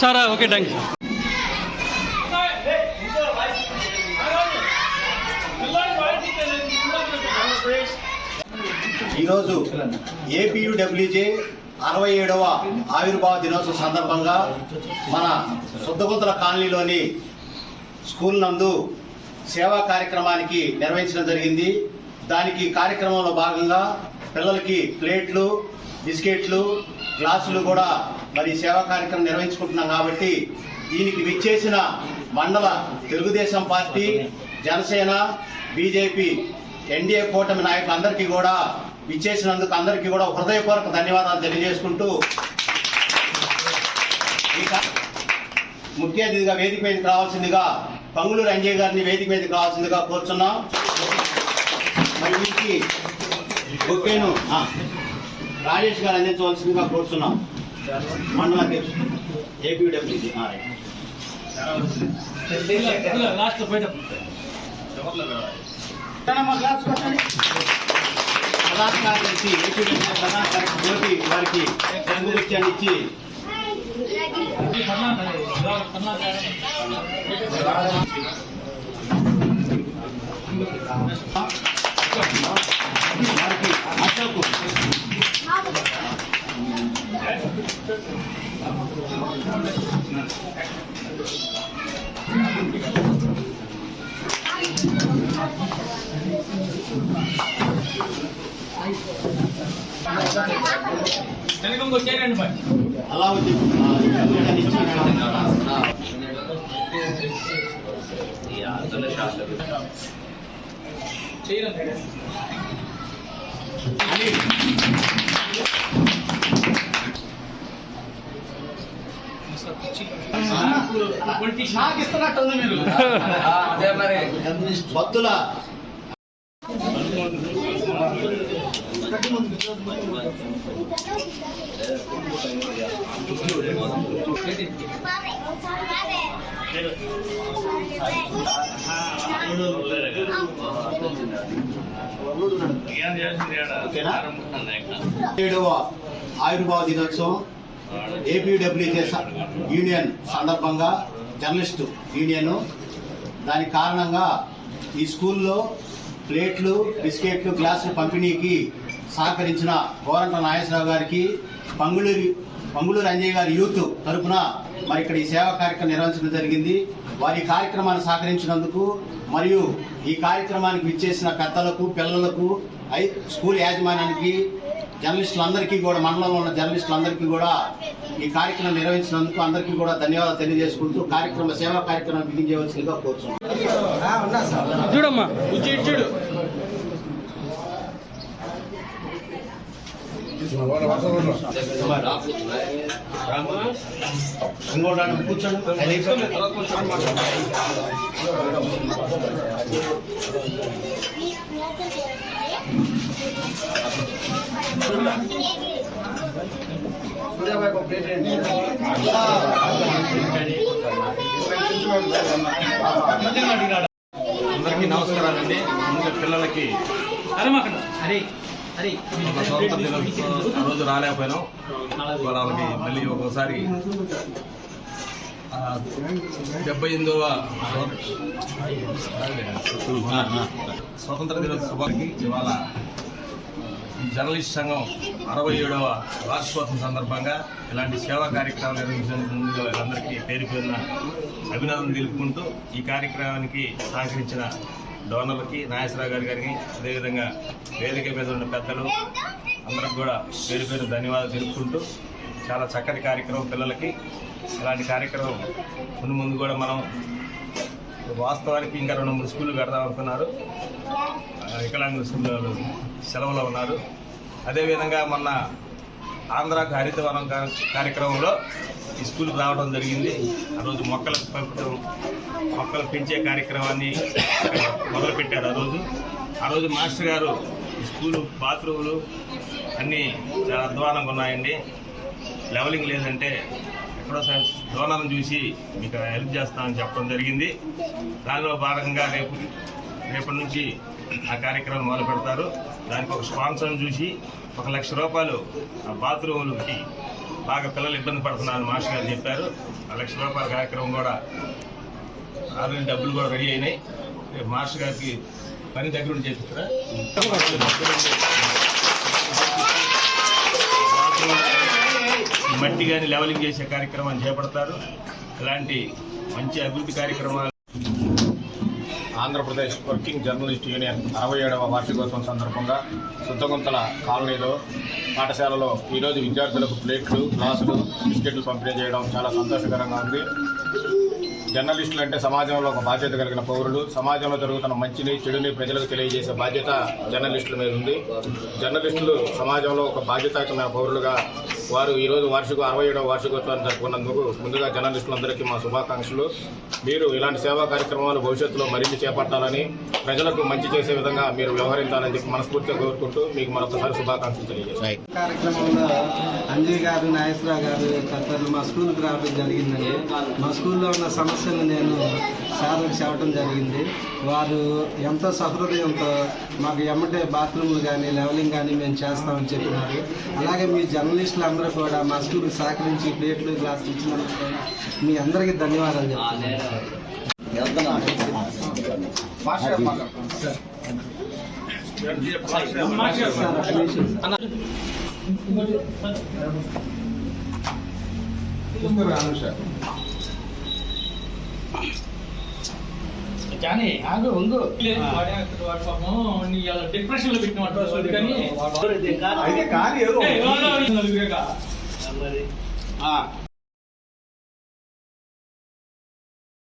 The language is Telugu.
సారా ఓకే థ్యాంక్ యూ ఈరోజు ఏపీయూడబ్ల్యూజే అరవై ఏడవ ఆవిర్భావ దినోత్సవం సందర్భంగా మన శుద్ధగుంతల కాలనీలోని స్కూల్ నందు సేవా కార్యక్రమానికి నిర్వహించడం జరిగింది. దానికి కార్యక్రమంలో భాగంగా పిల్లలకి ప్లేట్లు బిస్కెట్లు గ్లాసులు కూడా మరి సేవా కార్యక్రమం నిర్వహించుకుంటున్నాం కాబట్టి దీనికి విచ్చేసిన మండల Telugu Desam party Janasena BJP NDA కూటమి నాయకులందరికీ కూడా విచ్చేసినందుకు అందరికీ కూడా హృదయపూర్వక ధన్యవాదాలు తెలియజేసుకుంటూ ఈ ముఖ్య అతిథిగా వేదిక మీదకి రావాల్సిందిగా పంగులూరు అంజయ్ గారిని వేదిక మీదకి రావాల్సిందిగా కోరుచున్నాం. మరి వీరికి ఓకేను. రాజేష్ గారు అందించవలసిందిగా కోరుతున్నాం. మండల అధ్యక్షుడు. ఏపీడబ్ల్యూజీ లాస్ట్ ప్రధాన కార్యదర్శి ఏపీడబ్ల్యూ. ప్రధాన కార్యదర్శి వారికి రంగువృత్యాన్ని ఇచ్చి Assalamualaikum. Ya, వచ్చేయండి బాయ్ అలావుద్దీన్ ఆ, రంగువృత్యాన్ని ఇచ్చి చేయరండి అనిల్ నాకు ఇస్తున్నట్టుంది మీరు భక్తుల ఓకేనా ఏడవ ఆవిర్భావ దినోత్సవం ఏపీడబ్ల్యూజే యూనియన్ సందర్భంగా జర్నలిస్ట్ యూనియన్. దానికి కారణంగా ఈ స్కూల్లో ప్లేట్లు బిస్కెట్లు గ్లాసులు పంపిణీకి సహకరించిన గోరంట నాగేశ్వరరావు గారికి పంగుళూరు పంగుళూరు అంజయ్య గారి యూత్ తరపున మరి ఇక్కడ ఈ సేవా కార్యక్రమం నిర్వహించడం జరిగింది. వారి కార్యక్రమాన్ని సహకరించినందుకు మరియు ఈ కార్యక్రమానికి విచ్చేసిన పెద్దలకు పిల్లలకు స్కూల్ యాజమాన్యానికి జర్నలిస్టులందరికీ కూడా మండలంలో ఉన్న జర్నలిస్టులందరికీ కూడా ఈ కార్యక్రమం నిర్వహించినందుకు అందరికీ కూడా ధన్యవాదాలు తెలియజేసుకుంటూ కార్యక్రమ సేవా కార్యక్రమం బిగించవలసిందిగా కోరుతున్నాను కూర్చోండి. అది అందరికీ నమస్కారాలండి. ముందు పిల్లలకి అరే. ఒక స్వతంత్ర దినోత్సవం ఆ రోజు రాలేకపోయినాం. వాళ్ళకి మళ్ళీ ఒక్కోసారి డెబ్బై ఎనిమిదవ స్వతంత్ర దినోత్సవానికి ఇవాళ జర్నలిస్ట్ సంఘం అరవై ఏడవ వార్షికోత్సవం సందర్భంగా ఇలాంటి సేవా కార్యక్రమాలు నిర్వహించినందుకు ముందుగా వీళ్ళందరికీ పేరు పేరున అభినందనలు తెలుపుకుంటూ ఈ కార్యక్రమానికి సహకరించిన డోనర్లకి నాగేశ్వరరావు గారి గారికి అదేవిధంగా వేదిక మీద ఉన్న పెద్దలు అందరికి కూడా పేరు పేరు ధన్యవాదాలు తెలుపుకుంటూ చాలా చక్కటి కార్యక్రమం పిల్లలకి. ఇలాంటి కార్యక్రమం ముందు ముందు కూడా మనం వాస్తవానికి ఇంకా రెండు మూడు స్కూళ్ళు కడదాం అనుకున్నారు. వికలాంగుల స్కూళ్ళు సెలవులో ఉన్నారు. అదేవిధంగా మొన్న ఆంధ్రాకు హరితవనం కార్యక్రమంలో ఈ స్కూల్కి రావడం జరిగింది. ఆ రోజు మొక్కలు పెంపడం మొక్కలు పెంచే కార్యక్రమాన్ని మొదలుపెట్టారు ఆ రోజు. ఆ రోజు మాస్టర్ గారు ఈ స్కూలు బాత్రూములు అన్నీ చాలా అధ్వానంగా ఉన్నాయండి. లెవలింగ్ లేదంటే ఎక్కడో డోనర్ని చూసి మీకు హెల్ప్ చేస్తామని చెప్పడం జరిగింది. దానిలో భాగంగా రేపు రేపటి నుంచి ఆ కార్యక్రమం మొదలు పెడతారు. దానికి ఒక స్పాన్సర్ని చూసి ఒక లక్ష రూపాయలు ఆ బాత్రూములకి బాగా పిల్లలు ఇబ్బంది పడుతున్నారని మాస్టర్ గారు చెప్పారు. ఆ లక్ష రూపాయల కార్యక్రమం కూడా ఆల్రెడీ డబ్బులు కూడా రెడీ అయినాయి. రేపు మాస్టర్ గారికి పని దగ్గర ఉండి చేపిస్తారా? మట్టి కానీ లెవలింగ్ చేసే కార్యక్రమాన్ని చేపడతారు. ఇలాంటి మంచి అభివృద్ధి కార్యక్రమాలు ఆంధ్రప్రదేశ్ వర్కింగ్ జర్నలిస్ట్ యూనియన్ అరవై ఏడవ వార్షికోత్సవం సందర్భంగా శుద్ధగుంతల కాలనీలో పాఠశాలలో ఈరోజు విద్యార్థులకు ప్లేట్లు గ్లాసులు బిస్కెట్లు పంపిణీ చేయడం చాలా సంతోషకరంగా ఉంది. జర్నలిస్టులు అంటే సమాజంలో ఒక బాధ్యత కలిగిన పౌరులు. సమాజంలో జరుగుతున్న మంచిని చెడుని ప్రజలకు తెలియజేసే బాధ్యత జర్నలిస్టుల మీద ఉంది. జర్నలిస్టులు సమాజంలో ఒక బాధ్యతాయుతమైన పౌరులుగా వారు ఈరోజు వార్షిక అరవై ఏడవ వార్షికోత్సవాన్ని జరుపుకున్నందుకు ముందుగా జర్నలిస్టులందరికీ మా శుభాకాంక్షలు. మీరు ఇలాంటి సేవా కార్యక్రమాలు భవిష్యత్తులో మరిన్ని చేపట్టాలని ప్రజలకు మంచి చేసే విధంగా మీరు వ్యవహరించాలని చెప్పి మనస్ఫూర్తిగా కోరుకుంటూ మీకు మరొకసారి శుభాకాంక్షలు తెలియజేస్తాయి కార్యక్రమంలో అంజయ్ గారు నాగేశ్వరరావు గారు తదితరులు మా స్కూల్కి రావడం జరిగిందండి. మా స్కూల్లో ఉన్న సమస్యలు నేను సార్లకు చెప్పడం జరిగింది. వారు ఎంతో సహృదయంతో మాకు ఎమ్మటే బాత్రూమ్లు కానీ లెవలింగ్ కానీ మేము చేస్తామని చెప్పినారు అలాగే మీ జర్నలిస్టులు అందరూ కూడా మా స్కూల్కి సహకరించి ప్లేట్లు గ్లాసులు ఇచ్చినందుకు మీ అందరికీ ధన్యవాదాలు చెప్తున్నాను సార్ ఒక నిమిషం సార్. కానీ ఆగు ఉంగు డిప్రెషన్లో పెట్టిన కానీ